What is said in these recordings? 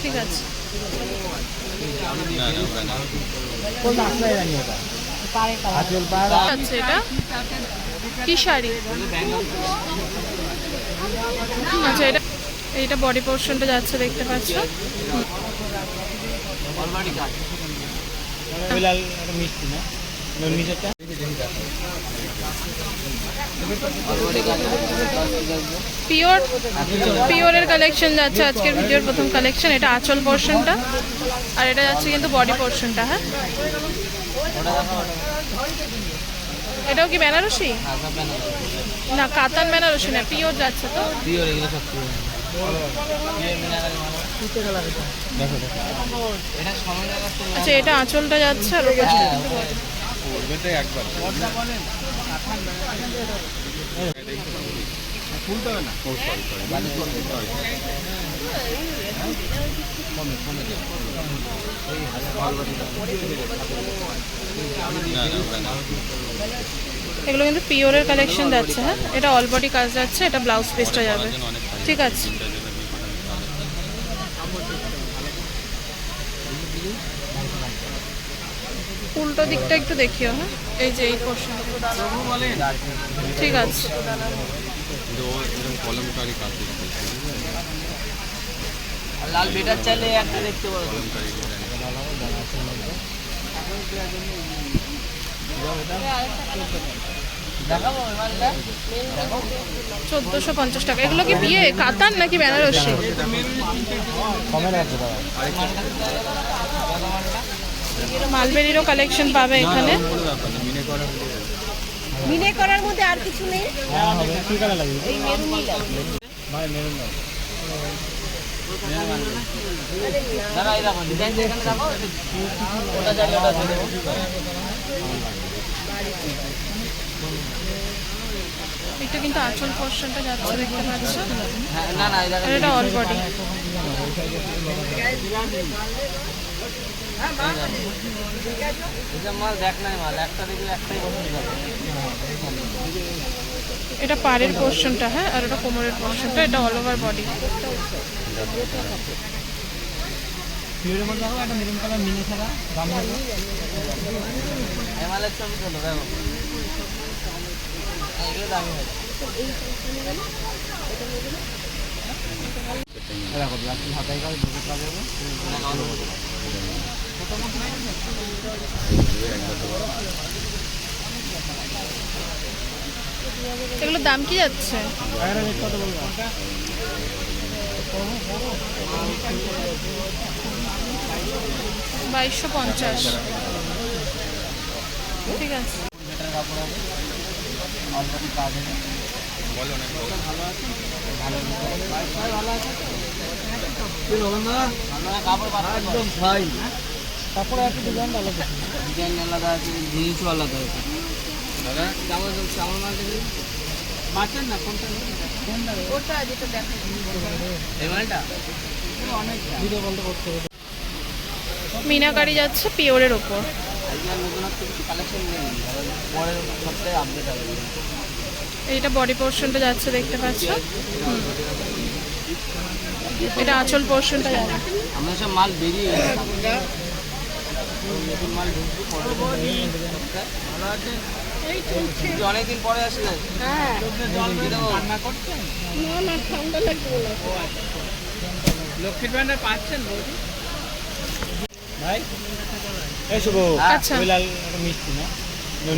ঠিক আছে। এটা কি শাড়ি আচ্ছা এটা এইটা বডি পোর্শনটা যাচ্ছে দেখতে পাচ্ছ মিষ্টি না পিওর পিওরের কালেকশন যাচ্ছে আজকের ভিডিওর প্রথম কালেকশন এটা আঁচল পোর্শনটা আর এটা যাচ্ছে কিন্তু বডি পোর্শনটা হ্যাঁ? এটাও কি বেনারসি? না, কাতান বেনারসি না পিওর যাচ্ছে তো? পিওর এগুলো সব পিওর দেখো ওটা এগুলো কিন্তু পিওরের কালেকশন যাচ্ছে হ্যাঁ? এটা অল বডি কাজ যাচ্ছে এটা ব্লাউজ পিসটা যাবে। ঠিক আছে। উল্টো দিকটা একটু দেখিও হ্যাঁ? এই যে এই পোর্শন ঠিক আছে। আর লাল বেটার চাইলে একটা দেখতে পারো। দেখাবো চোদ্দোশো পঞ্চাশ টাকা। এগুলো কি বিয়ে? কাতান নাকি বেনারসি? মালবেরিরও কালেকশন পাবে এখানে। মিনে করার মধ্যে আর কিছু নেই? কি কালার লাগবে? এই মেরুনই লাগবে। ভাই মেরুন দাও দাদা এই দেখো ডিজাইন এখানে দেখো ওটা চাইলে ওটা দিয়ে এটা কিন্তু আঁচল পোর্শনটা যাচ্ছে দেখতে পাচ্ছ? হ্যাঁ না না এটা অল বডি মাল দেখ নাই মাল একটা দেখলে একটাই হবে এটা পাড়ের পোর্শনটা হ্যাঁ আর ওটা কোমরের পোর্শনটা এটা অল ওভার বডি দাম হ্যাঁ, এগুলোর দাম কি যাচ্ছে? বাইশশো পঞ্চাশ। ঠিক আছে। মিটার কাপড় হবে অলরেডি কাপড় একটু ডিজাইন আলাদা ডিজাইন আলাদা আছে জিনিসও আলাদা আছে। দাদা চামচ চামচ মাল দেখি মাছের না কোনটা ওটা যেটা দেখা এই মালটা? ভিডিও কলটা করতে হবে। মিনাকারি যাচ্ছে পিওরের ওপর। এইটা বডি পোর্শনটা যাচ্ছে দেখতে পাচ্ছ? এটা আঁচল পোর্শনটা যাবে আমরা সব মাল বেরিয়ে নতুন মাল ঢুকছে ভালো আছে অনেকদিন পরে আসলে? হ্যাঁ। জল দিয়ে দেবো না না ঠান্ডা লাগবে লক্ষ্মীর ভান্ডার পাচ্ছেন বৌদি? ভাই? এই শুভ। আচ্ছা। লাল মিষ্টি না। ওর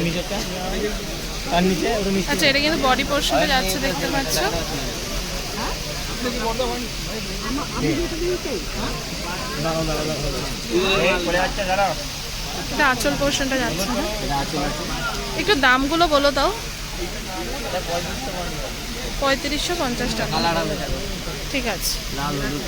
তার নিচে ওটা মিষ্টি আচ্ছা এটা কিন্তু বডি পোর্শনটা যাচ্ছে দেখতে পাচ্ছ। দাঁড়াও এটা আঁচল পোর্শনটা যাচ্ছে না একটু দামগুলো বলো দাও। পঁয়ত্রিশশো পঞ্চাশ টাকা। ঠিক আছে। লাল হলুদ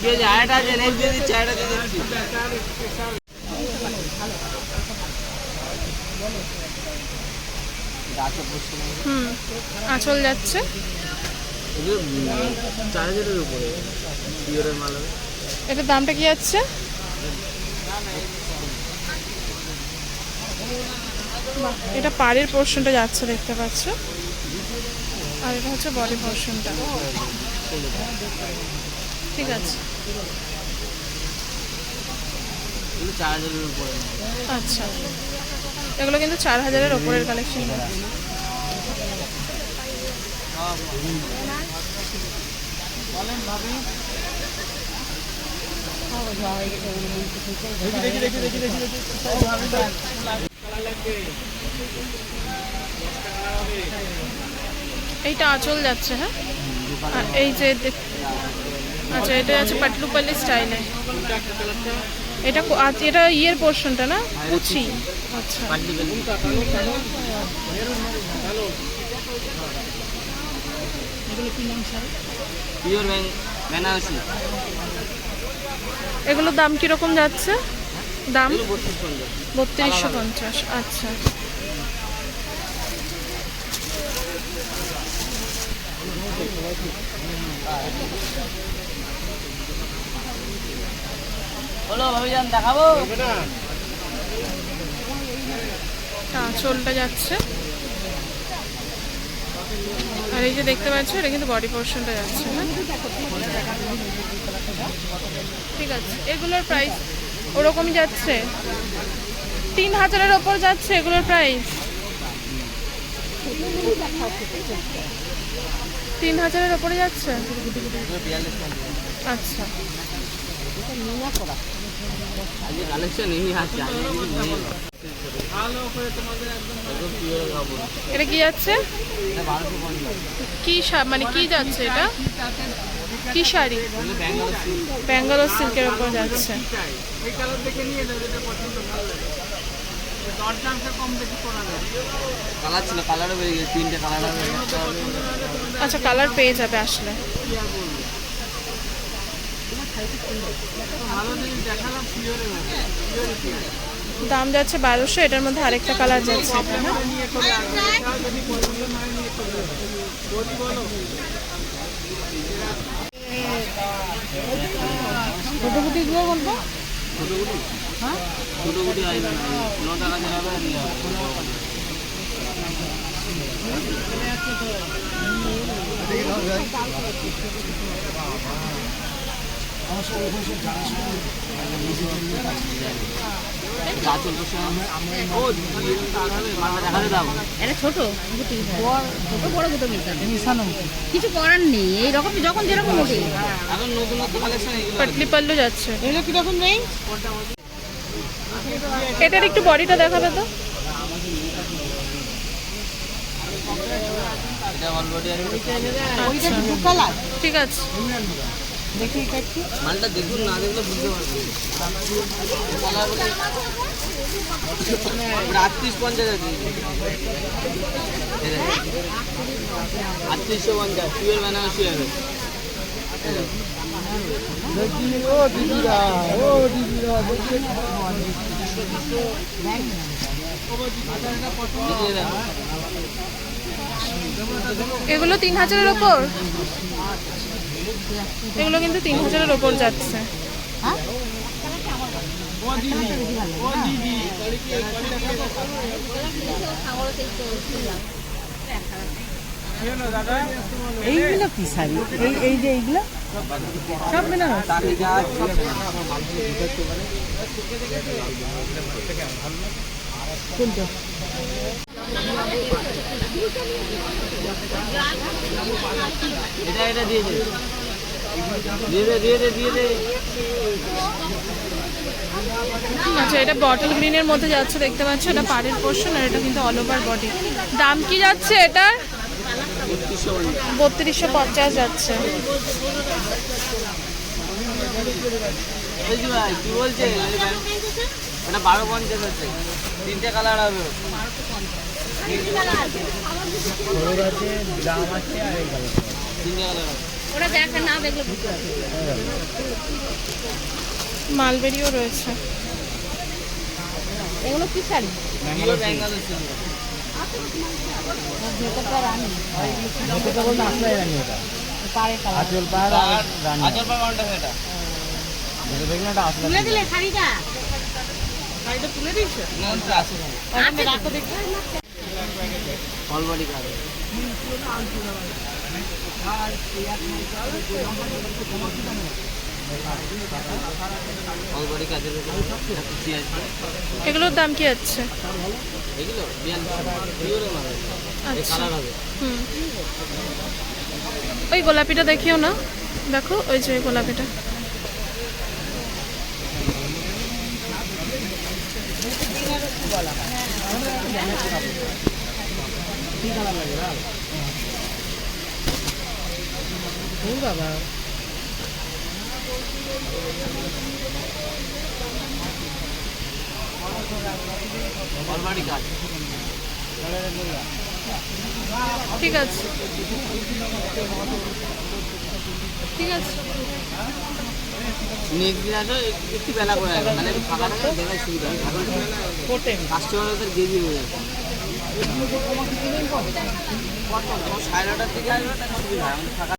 কে যে আয়টা আছে নেক্সট দিয়ে দিচ্ছি আয়টা দিয়ে দিচ্ছি। হুম আঁচল যাচ্ছে। চার উপরে এটার দামটা কি বাহ, এটা পাড়ের পোর্শনটা যাচ্ছে দেখতে পাচ্ছ। আর এটা হচ্ছে বডি পোর্শনটা ঠিক আছে। আচ্ছা। এগুলো কিন্তু চার হাজারের ওপরের কালেকশন দেখি দেখি এইটা আঁচল যাচ্ছে হ্যাঁ? এই যে আচ্ছা এটা আছে পাটলুপালি স্টাইলে এটা আচ্ছা, এটা ইয়ের পোর্শনটা না? কুচি। আচ্ছা। পাল্টি পিওর বেনারসি এগুলোর দাম কীরকম যাচ্ছে? দাম? এগুলো বত্রিশশো পঞ্চাশ আচ্ছা। দেখাবো? তা আঁচলটা যাচ্ছে। আর এই যে দেখতে পাচ্ছ, এটা কিন্তু বডি পোর্শনটা যাচ্ছে হ্যাঁ? ঠিক আছে। এগুলোর প্রাইস ওরকমই যাচ্ছে। তিন হাজারের ওপর যাচ্ছে এগুলোর প্রাইস তিন হাজারের ওপরে যাচ্ছে? আচ্ছা। আজকে কালেকশন এই আছে এটা কি যাচ্ছে? কি শা- মানে কি যাচ্ছে এটা? কি শাড়ি? ব্যাঙ্গালোর ব্যাঙ্গালোর সিল্কের ওপর যাচ্ছে। আচ্ছা কালার পেয়ে যাবে আসলে কি আর বলব ভালো জিনিস দেখালাম পিওরে পিওরিটি দাম যাচ্ছে বারোশো, এটার মধ্যে আরেকটা কালার যাচ্ছে। করে আসবে যদি পছন্দ না না টাকা জানাবে নিয়ে কিছু করার নেই এইরকম যখন যেরকম ওঠে। এখন নতুন নতুন পাটলি পাল্লু যাচ্ছে। এগুলো কীরকম নেই এটার একটু বডিটা দেখাবে তো? এটা অলরেডি আর ওইটা ব্লু কালার ঠিক আছে। দেখি এটা একটু মালটা দেখুন না দেখলে বুঝতে পারবেন। কালার আটত্রিশ পঞ্চাশ আছে। আটত্রিশশো পঞ্চাশ ও দিদিরা ও দিদিরা এগুলো তিন হাজারের ওপর? এগুলো কিন্তু তিন হাজারের ওপর যাচ্ছে। এইগুলো কি শাড়ি? এই এই যে এইগুলো? সব বেনারস। কোনটা? এটা এটা দিয়ে দে আচ্ছা এটা বটল গ্রিনের মধ্যে যাচ্ছে দেখতে পাচ্ছ? এটা পাড়ের পোর্শন আর এটা কিন্তু অল ওভার বডি দাম কি যাচ্ছে এটা? বত্রিশশো পঞ্চাশ যাচ্ছে। কি বলছে? এটা বারো পঞ্চাশ আছে তিনটে কালার হবে। ওর। সরুর আছে দাম আছে আর এই কালার তিনটে কালার হবে। ওরা দেখে না দেখলে মালবেরিও রয়েছে। এগুলো কি শাড়ি? তুলে দিলে শাড়িটা? শাড়িটা তুলে দিয়েছে? ওখানে রাখো দেখি। এগুলোর দাম কি আছে? আচ্ছা। ওই গোলাপিটা দেখিও না। দেখো ওই যে গোলাপিটা। বাবা অলবডি কাজ ঠিক আছে। ঠিক আছে। নেক্সট দিন আসো একটু বেলা করে আসবে মানে একটু ফাঁকা থাকে দেখার সুবিধা। হবে এখন কাস্টমারদের গেজি হয়ে যাবে সাড়ে নটার দিকে আসবে সুবিধা ফাঁকা